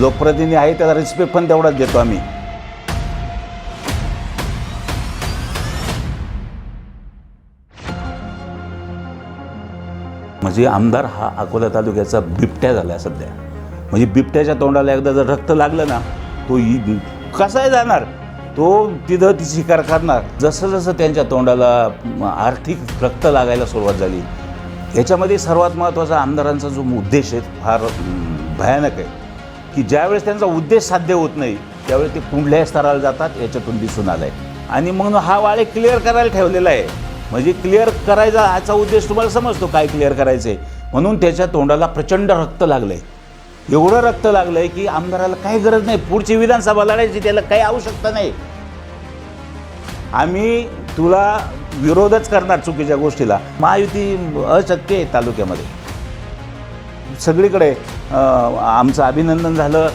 लोकप्रतिनिधी आहे त्याला रिस्पेक्ट पण तेवढाच देतो आम्ही. म्हणजे आमदार हा अकोला तालुक्याचा बिबट्या झाला आहे सध्या. म्हणजे बिबट्याच्या तोंडाला एकदा जर रक्त लागलं ना तो कसा कसाही जाणार? तो तिथं ती शिकार करणार. जसं जसं त्यांच्या तोंडाला आर्थिक रक्त लागायला सुरुवात झाली याच्यामध्ये सर्वात महत्त्वाचा आमदारांचा जो उद्देश आहे फार भयानक आहे. की ज्यावेळेस त्यांचा उद्देश साध्य होत नाही त्यावेळेस ते कुठल्याही स्तराला जातात याच्यातून दिसून आलं आहे आणि म्हणून हा वाळे क्लिअर करायला ठेवलेला आहे. म्हणजे क्लिअर करायचा याचा उद्देश तुम्हाला समजतो काय क्लिअर करायचं आहे म्हणून त्याच्या तोंडाला प्रचंड रक्त लागलं आहे एवढं रक्त लागलं आहे की आमदाराला काही गरज नाही. पुढची विधानसभा लढायची त्याला काही आवश्यकता नाही. आम्ही तुला विरोधच करणार चुकीच्या गोष्टीला. महायुती अशक्य आहे तालुक्यामध्ये. सगळीकडे आमचं अभिनंदन झालं.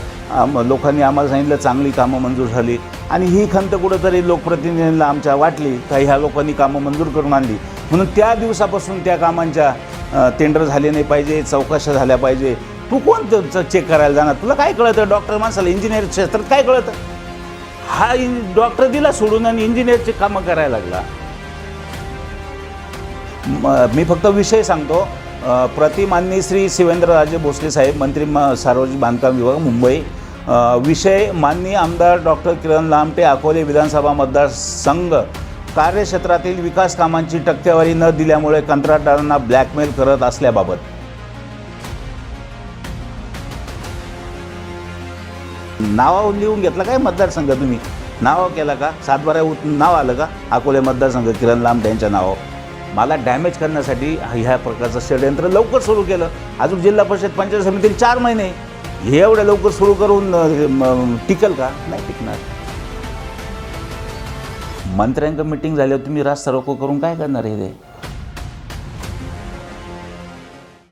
लोकांनी आम्हाला सांगितलं चांगली कामं मंजूर झाली. आणि ही खंत कुठंतरी लोकप्रतिनिधींना आमच्या वाटली का ह्या लोकांनी कामं मंजूर करून आणली. म्हणून त्या दिवसापासून त्या कामांच्या टेंडर झाले नाही पाहिजे चौकशा झाल्या पाहिजे. तू कोण चेक करायला जाणार? तुला काय कळतं? डॉक्टर माणसाला इंजिनिअर क्षेत्रात काय कळतं? हा इन डॉक्टर दिला सोडून आणि इंजिनियरचे कामं करायला लागला. मी फक्त विषय सांगतो. प्रतिमान्य प्रतिमाननी श्री शिवेंद्रराजे भोसले साहेब मंत्री म सार्वजनिक बांधकाम विभाग मुंबई. विषय माननीय आमदार डॉक्टर किरण लामटे अकोले विधानसभा मतदारसंघ कार्यक्षेत्रातील विकास कामांची टक्केवारी न दिल्यामुळे कंत्राटदारांना ब्लॅकमेल करत असल्याबाबत. नाव लिहून घेतलं काय मतदारसंघ तुम्ही? नाव केलं का? सातबारा उत नाव आलं का? अकोले मतदारसंघ किरण लांब यांच्या नावावर. मला डॅमेज करण्यासाठी ह्या प्रकारचं षडयंत्र लवकर सुरू केलं. अजून जिल्हा परिषद पंचायत समितीला चार महिने. हे एवढ्या लवकर सुरू करून टिकल का? नाही टिकणार. मंत्र्यांक मिटिंग झाल्यावर तुम्ही रास्ता सर्व करून काय करणार हे? ते